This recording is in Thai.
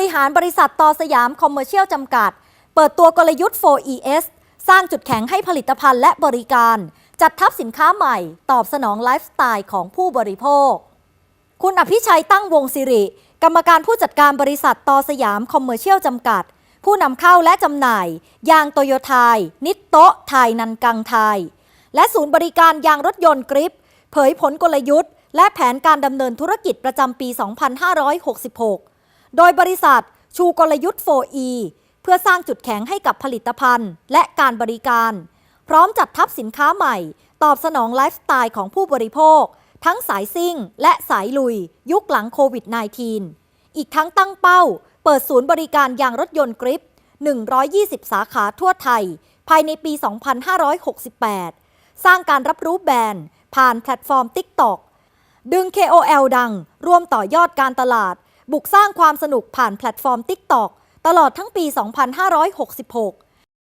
ริหารบริษัทต่อสยามคอมเมอร์เชียลจำกัด เปิดตัวกลยุทธ์ 4ES สร้างจุดแข็งให้ผลิตภัณฑ์และบริการ จัดทับสินค้าใหม่ ตอบสนองไลฟ์สไตล์ของผู้บริโภค คุณอภิชัยตั้งวงศิริ กรรมการผู้จัดการบริษัทต่อสยามคอมเมอร์เชียลจำกัด ผู้นำเข้าและจำหน่าย ยางโตโยไทยนิตโตะไทยนันกังไทย และศูนย์บริการยางรถยนต์กริป เผยผลกลยุทธ์ และแผนการดำเนินธุรกิจประจำปี 2566 โดยบริษัทชูกลยุทธ์ 4E เพื่อสร้างจุดแข็งให้กับผลิตภัณฑ์ และการบริการ พร้อมจัดทับสินค้าใหม่ ตอบสนองไลฟ์สไตล์ของผู้บริโภค ทั้งสายซิ่ง และสายลุย ยุคหลังโควิด -19 อีกทั้งตั้งเป้า เปิดศูนย์บริการยางรถยนต์กริป 120 สาขาทั่วไทย ภายในปี 2568 สร้างการรับรู้แบรนด์ ผ่านแพลตฟอร์ม TikTok ดึง KOL ดัง ร่วมต่อยอดการตลาด บุกสร้างความสนุกผ่านแพลตฟอร์ม TikTok ตลอดทั้งปี 2566